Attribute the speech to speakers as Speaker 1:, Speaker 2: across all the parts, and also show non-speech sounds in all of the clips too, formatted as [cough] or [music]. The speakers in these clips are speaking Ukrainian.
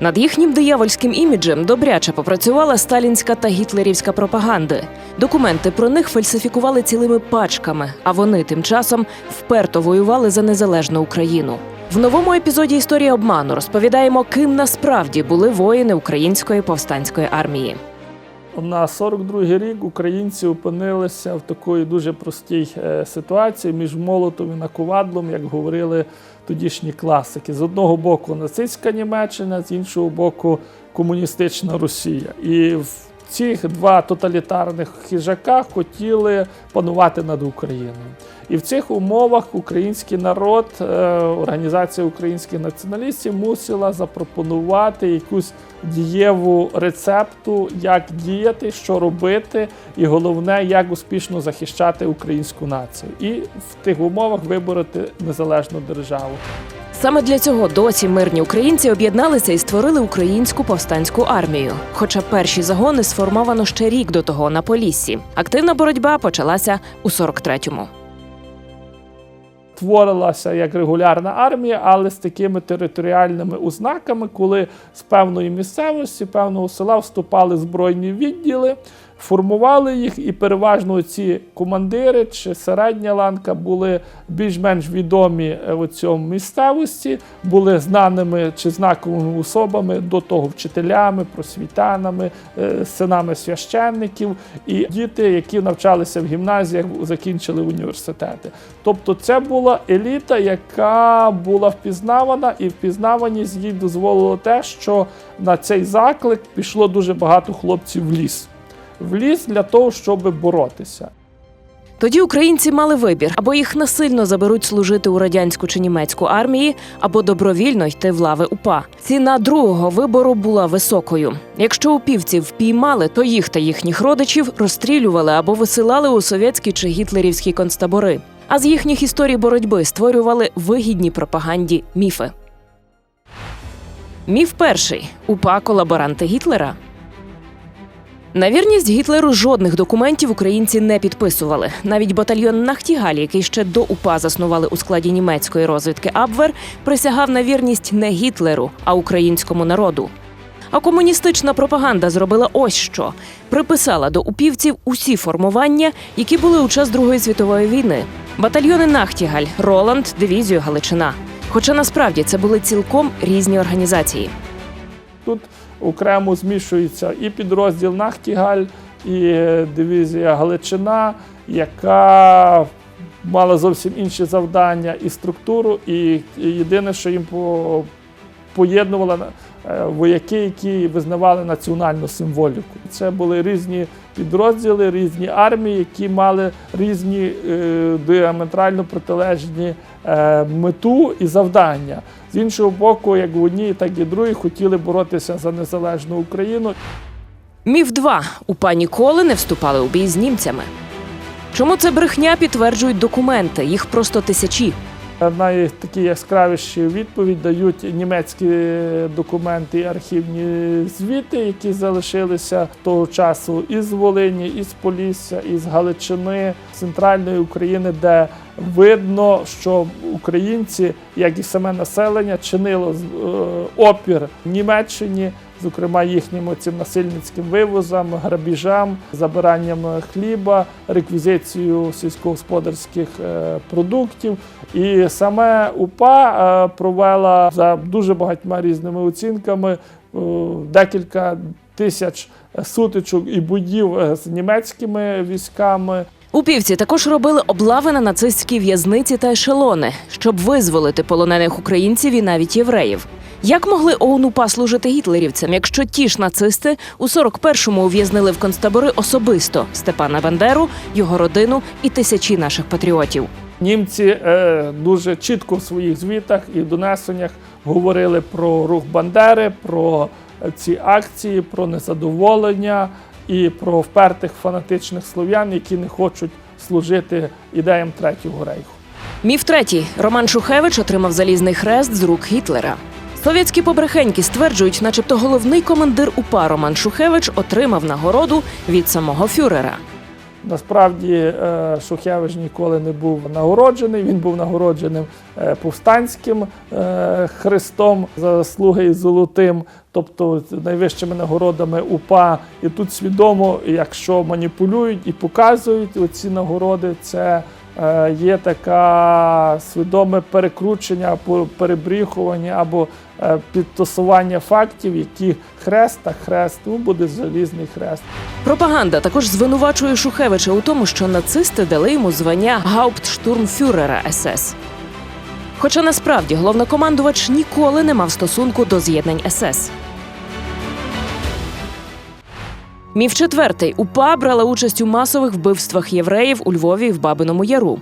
Speaker 1: Над їхнім диявольським іміджем добряче попрацювала сталінська та гітлерівська пропаганди. Документи про них фальсифікували цілими пачками, а вони тим часом вперто воювали за незалежну Україну. В новому епізоді історії обману розповідаємо, ким насправді були воїни української повстанської армії.
Speaker 2: На 42-й рік українці опинилися в такої дуже простій е, ситуації між молотом і наковадлом, як говорили тодішні класики. З одного боку нацистська Німеччина, з іншого боку комуністична Росія. І в цих два тоталітарних хижака хотіли панувати над Україною. І в цих умовах український народ, е, організація українських націоналістів мусила запропонувати якусь дієву рецепту, як діяти, що робити, і головне, як успішно захищати українську націю, і в тих умовах вибороти незалежну державу.
Speaker 1: Саме для цього досі мирні українці об'єдналися і створили українську повстанську армію. Хоча перші загони сформовано ще рік до того на Поліссі. Активна боротьба почалася у 43-му.
Speaker 2: Творилася як регулярна армія, але з такими територіальними ознаками, коли з певної місцевості, певного села вступали збройні відділи, формували їх, і переважно ці командири чи середня ланка були більш-менш відомі е, в цьому місцевості, були знаними чи знаковими особами до того вчителями, просвітянами, е, синами священників і діти, які навчалися в гімназіях, закінчили університети. Тобто, це була еліта, яка була впізнавана, і впізнаваність їй дозволило те, що на цей заклик пішло дуже багато хлопців в ліс. В ліс для того, щоб боротися.
Speaker 1: Тоді українці мали вибір: або їх насильно заберуть служити у радянську чи німецьку армії, або добровільно йти в лави УПА. Ціна другого вибору була високою. Якщо упівців впіймали, то їх та їхніх родичів розстрілювали або висилали у совєтські чи гітлерівські концтабори. А з їхніх історій боротьби створювали вигідні пропаганді міфи. Міф перший УПА колаборанти Гітлера. На вірність Гітлеру жодних документів українці не підписували. Навіть батальйон Нахтігаль, який ще до УПА заснували у складі німецької розвідки Абвер, присягав на вірність не Гітлеру, а українському народу. А комуністична пропаганда зробила ось що: приписала до упівців усі формування, які були у час Другої світової війни: батальйони Нахтігаль, Роланд, дивізію Галичина. Хоча насправді це були цілком різні організації.
Speaker 2: Тут окремо змішується і підрозділ Нахтігаль, і е, дивізія Галичина, яка мала зовсім інші завдання і структуру. І єдине, що їм по- поєднувало е, вояки, які визнавали національну символіку. Це були різні підрозділи, різні армії, які мали різні е, діаметрально протилежні е, мету і завдання. З іншого боку, як в одній, так і другій хотіли боротися за незалежну Україну.
Speaker 1: Міф 2. УПА ніколи не вступали у бій з німцями. Чому це брехня підтверджують документи? Їх просто тисячі.
Speaker 2: Найтакі яскравіші відповідь дають німецькі документи і архівні звіти, які залишилися того часу із Волині, із Полісся, із Галичини, центральної України, де видно, що українці, як і саме населення, чинило е, опір Німеччині. Зокрема, їхнім цим насильницьким вивозам, грабіжам, забиранням хліба, реквізицією сільськогосподарських е, продуктів. І саме УПА е, провела за дуже багатьма різними оцінками е, декілька тисяч сутичок і боїв е, з німецькими військами.
Speaker 1: Упівці також робили облави на нацистські в'язниці та ешелони, щоб визволити полонених українців і навіть євреїв. Як могли ОУН-УПА служити гітлерівцям, якщо ті ж нацисти у 41-му ув'язнили в концтабори особисто Степана Бандеру, його родину і тисячі наших патріотів?
Speaker 2: Німці е, дуже чітко в своїх звітах і донесеннях говорили про рух Бандери, про ці акції, про незадоволення і про впертих фанатичних слов'ян, які не хочуть служити ідеям Третього рейху.
Speaker 1: Міф третій. Роман Шухевич отримав залізний хрест з рук Гітлера. Совєтські побрехеньки стверджують, начебто головний командир УПА Роман Шухевич отримав нагороду від самого фюрера.
Speaker 2: Насправді е, Шухевич ніколи не був нагороджений. Він був нагородженим е, повстанським е, хрестом за заслуги золотим, тобто найвищими нагородами УПА. І тут свідомо, якщо маніпулюють і показують оці нагороди, це є таке свідоме перекручення або перебріхування, або е, підтасування фактів, які хрест та хрест, ну буде залізний хрест.
Speaker 1: Пропаганда також звинувачує Шухевича у тому, що нацисти дали йому звання гауптштурмфюрера СС. Хоча насправді головнокомандувач ніколи не мав стосунку до з'єднань СС. Міф четвертий. УПА брала участь у масових вбивствах євреїв у Львові в Бабиному Яру.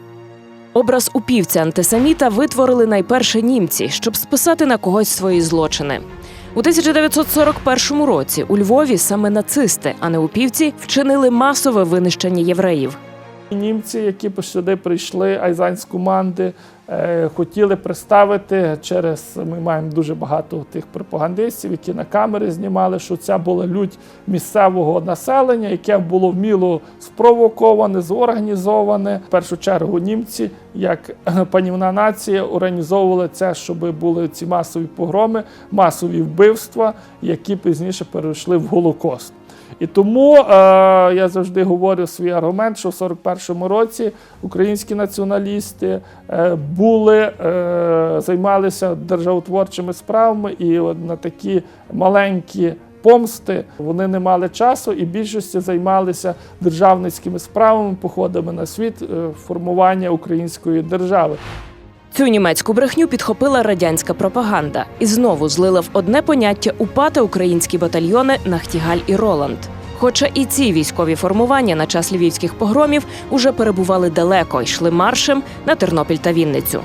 Speaker 1: Образ упівця антисаміта витворили найперше німці, щоб списати на когось свої злочини. У 1941 році у Львові саме нацисти, а не упівці, вчинили масове винищення євреїв.
Speaker 2: Німці, які сюди прийшли, айзанськоманди, е, хотіли представити через ми маємо дуже багато тих пропагандистів, які на камери знімали, що це була лють місцевого населення, яке було вміло спровоковане, зорганізоване. В першу чергу німці, як [laughs] панівна нація, організовували це, щоб були ці масові погроми, масові вбивства, які пізніше перейшли в Голокост. І тому е, я завжди говорю свій аргумент, що в 41-му році українські націоналісти е, були, е, займалися державотворчими справами, і от на такі маленькі помсти вони не мали часу, і більшості займалися державницькими справами, походами на світ, е, формування української держави.
Speaker 1: Цю німецьку брехню підхопила радянська пропаганда і знову злила в одне поняття УПА та українські батальйони Нахтігаль і Роланд. Хоча і ці військові формування на час львівських погромів уже перебували далеко, йшли маршем на Тернопіль та Вінницю.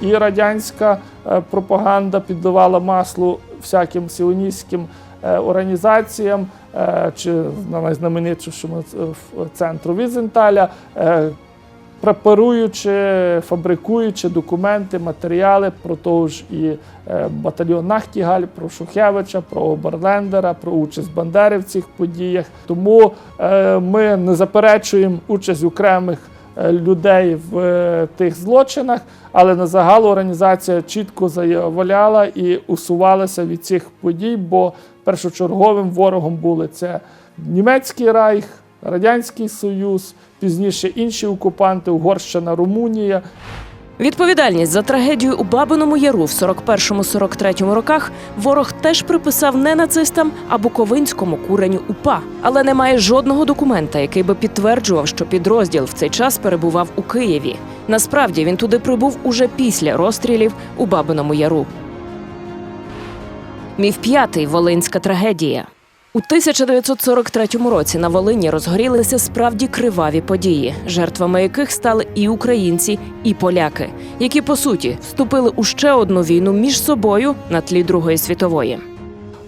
Speaker 2: І радянська е, пропаганда підливала масло всяким сіоністським е, організаціям, е, чи на найзнаменитішому центру Візенталя, препаруючи, фабрикуючи документи, матеріали про того ж і е, батальйон Нахтігаль, про Шухевича, про Оберлендера, про участь Бандери в цих подіях. Тому е, ми не заперечуємо участь окремих е, людей в тих злочинах, але на загал організація чітко заявляла і усувалася від цих подій, бо першочерговим ворогом були це німецький райх, Радянський Союз, пізніше інші окупанти, Угорщина, Румунія.
Speaker 1: Відповідальність за трагедію у Бабиному Яру в 41-43 роках ворог теж приписав не нацистам, а буковинському куреню УПА. Але немає жодного документа, який би підтверджував, що підрозділ в цей час перебував у Києві. Насправді він туди прибув уже після розстрілів у Бабиному Яру. Міф п'ятий Волинська трагедія. У 1943 році на Волині розгорілися справді криваві події, жертвами яких стали і українці, і поляки, які по суті вступили у ще одну війну між собою на тлі Другої світової.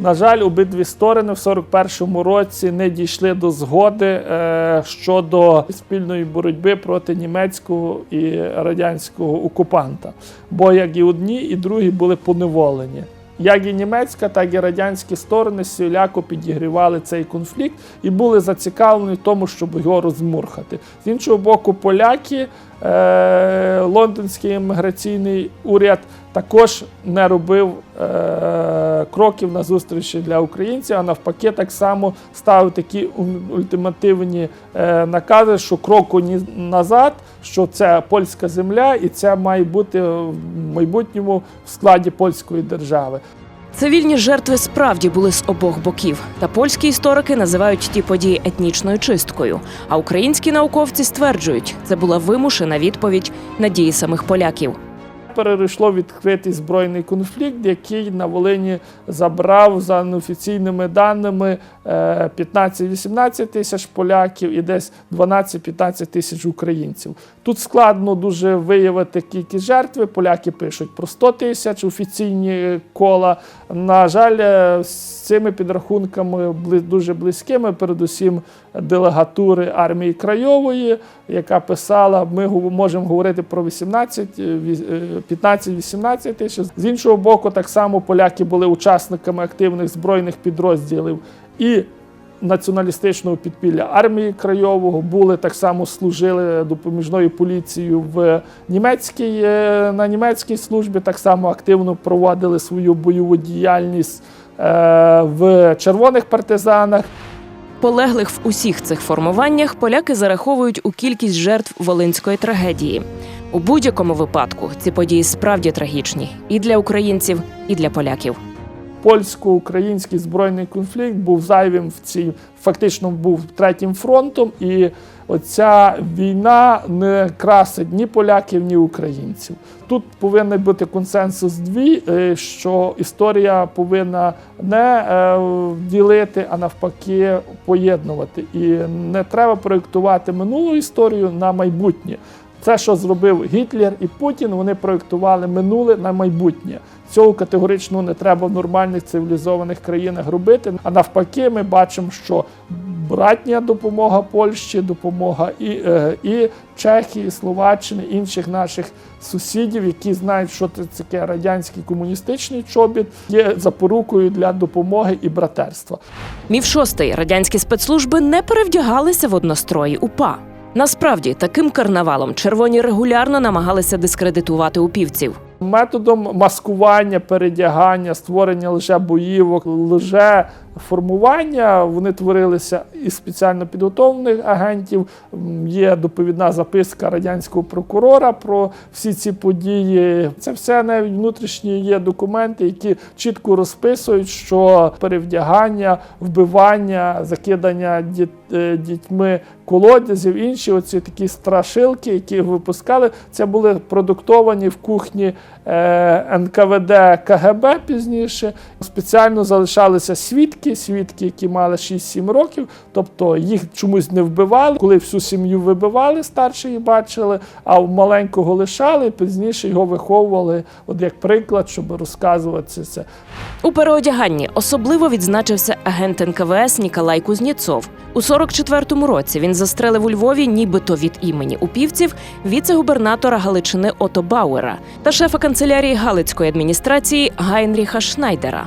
Speaker 2: На жаль, обидві сторони в 41-му році не дійшли до згоди е, щодо спільної боротьби проти німецького і радянського окупанта. Бо як і одні, і другі були поневолені. Як і німецька, так і радянські сторони всіляко підігрівали цей конфлікт і були зацікавлені в тому, щоб його розмурхати. З іншого боку, поляки, е, лондонський імміграційний уряд також не робив е, кроків на зустрічі для українців, а навпаки, так само ставив такі ультимативні е, накази, що кроку ні назад, що це польська земля, і це має бути в майбутньому в складі польської держави.
Speaker 1: Цивільні жертви справді були з обох боків. Та польські історики називають ті події етнічною чисткою. А українські науковці стверджують, це була вимушена відповідь на дії самих поляків.
Speaker 2: Перейшло відкритий збройний конфлікт, який на Волині забрав за неофіційними даними е, 15-18 тисяч поляків і десь 12-15 тисяч українців. Тут складно дуже виявити кількість жертви. Поляки пишуть про 100 тисяч офіційні кола. На жаль, е, з цими підрахунками дуже близькими, передусім делегатури армії Крайової, яка писала, ми можемо говорити про 18, е, ві- е, 15-18 тисяч. З іншого боку, так само поляки були учасниками активних збройних підрозділів і націоналістичного підпілля армії Крайового, були так само служили допоміжною поліцією в німецькій, е, на німецькій службі, так само активно проводили свою бойову діяльність е, в червоних партизанах.
Speaker 1: Полеглих в усіх цих формуваннях поляки зараховують у кількість жертв волинської трагедії. У будь-якому випадку ці події справді трагічні і для українців, і для поляків.
Speaker 2: Польсько-український збройний конфлікт був зайвим в цій, фактично був третім фронтом, і оця війна не красить ні поляків, ні українців. Тут повинен бути консенсус дві, е, що історія повинна не е, ділити, а навпаки поєднувати. І не треба проєктувати минулу історію на майбутнє. Це, що зробив Гітлер і Путін, вони проєктували минуле на майбутнє. Цього категорично не треба в нормальних цивілізованих країнах робити. А навпаки, ми бачимо, що братня допомога Польщі, допомога і, е, і Чехії, Словаччини, інших наших сусідів, які знають, що це таке радянський комуністичний чобіт, є запорукою для допомоги і братерства.
Speaker 1: Міф шостий радянські спецслужби не перевдягалися в однострої УПА. Насправді, таким карнавалом червоні регулярно намагалися дискредитувати упівців.
Speaker 2: Методом маскування, передягання, створення лише боївок, лише формування вони творилися із спеціально підготовлених агентів. Є доповідна записка радянського прокурора про всі ці події. Це все навіть внутрішні є документи, які чітко розписують, що перевдягання, вбивання, закидання е, дітьми колодязів, інші оці такі страшилки, які випускали, це були продуктовані в кухні е, НКВД КГБ пізніше. Спеціально залишалися свідки, свідки, які мали 6-7 років, тобто їх чомусь не вбивали. Коли всю сім'ю вибивали, старші її бачили, а маленького лишали, пізніше його виховували, от як приклад, щоб розказувати це.
Speaker 1: У переодяганні особливо відзначився агент НКВС Ніколай Кузніцов. У 44-му році він застрелив у Львові, нібито від імені упівців, віце-губернатора Галичини Ото Бауера та шефа канцелярії Галицької адміністрації Гайнріха Шнайдера.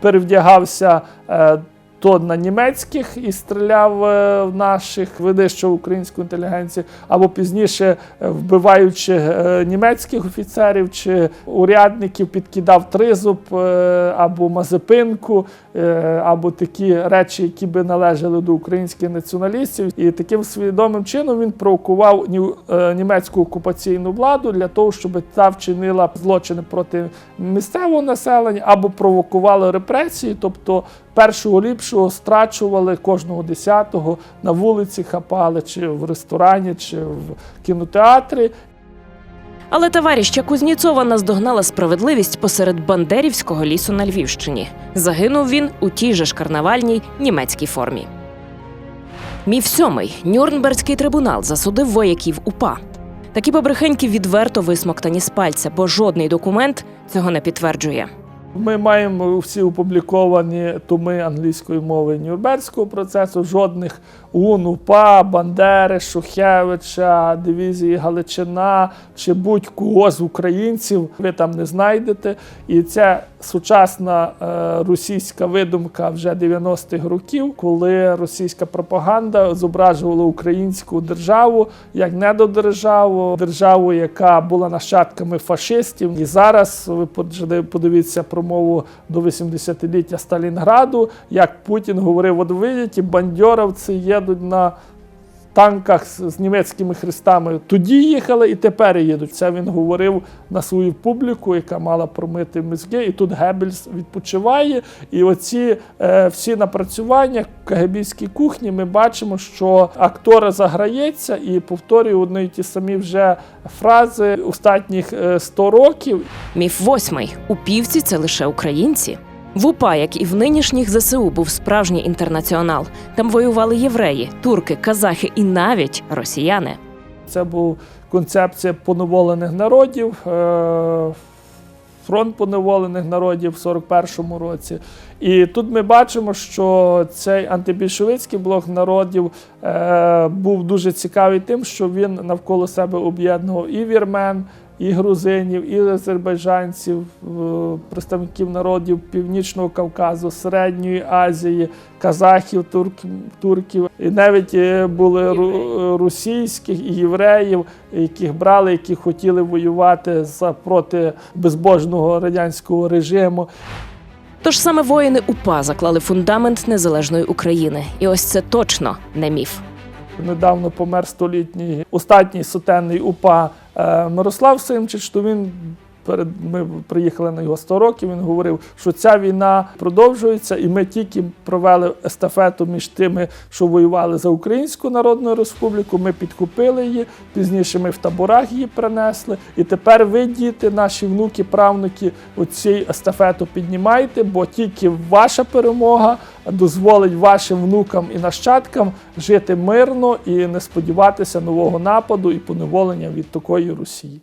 Speaker 2: Перевдягався е, то на німецьких і стріляв е, в наших винищував українську інтелігенцію, або пізніше, е, вбиваючи е, німецьких офіцерів чи урядників, підкидав тризуб або мазепинку, або такі речі, які би належали до українських націоналістів. І таким свідомим чином він провокував німецьку окупаційну владу для того, щоб та вчинила злочини проти місцевого населення або провокувала репресії, тобто першого ліпшого страчували кожного десятого на вулиці хапали, чи в ресторані, чи в кінотеатрі.
Speaker 1: Але товарища Кузніцова наздогнала справедливість посеред Бандерівського лісу на Львівщині. Загинув він у тій же ж карнавальній німецькій формі. Міф сьомий Нюрнберзький трибунал засудив вояків УПА. Такі побрехеньки відверто висмоктані з пальця, бо жодний документ цього не підтверджує.
Speaker 2: Ми маємо всі опубліковані томи англійської мови Нюрнберзького процесу. Жодних УН, УПА, Бандери, Шухевича, дивізії Галичина чи будь-кого з українців ви там не знайдете. І це сучасна е, російська видумка вже 90-х років, коли російська пропаганда зображувала українську державу як недодержаву, державу, яка була нащадками фашистів. І зараз ви подивіться промову до 80-ліття Сталінграду, як Путін говорив: от видите, бандьоровці їдуть на танках з, німецькими хрестами. Тоді їхали і тепер їдуть. Це він говорив на свою публіку, яка мала промити мозги. І тут Геббельс відпочиває. І оці е, всі напрацювання кагебійській кухні ми бачимо, що актор заграється і повторює одні й ті самі вже фрази останніх е, 100 років.
Speaker 1: Міф восьмий упівці це лише українці. В УПА, як і в нинішніх ЗСУ, був справжній інтернаціонал. Там воювали євреї, турки, казахи і навіть росіяни.
Speaker 2: Це була концепція поневолених народів, е, фронт поневолених народів в 41-му році. І тут ми бачимо, що цей антибільшовицький блок народів е, був дуже цікавий тим, що він навколо себе об'єднував і вірмен, і грузинів, і азербайджанців, е, представників народів Північного Кавказу, Середньої Азії, казахів, турк- турків, і навіть е, були російських і євреїв, яких брали, які хотіли воювати за проти безбожного радянського режиму.
Speaker 1: Тож саме воїни УПА заклали фундамент незалежної України. І ось це точно не міф.
Speaker 2: Недавно помер столітній остатній сотенний УПА Мирослав Симчич, то він. Перед ми приїхали на його 100 років. Він говорив, що ця війна продовжується, і ми тільки провели естафету між тими, що воювали за Українську Народну Республіку. Ми підкупили її. Пізніше ми в таборах її принесли. І тепер ви, діти, наші внуки, правнуки, оці естафету піднімайте, бо тільки ваша перемога дозволить вашим внукам і нащадкам жити мирно і не сподіватися нового нападу і поневолення від такої Росії.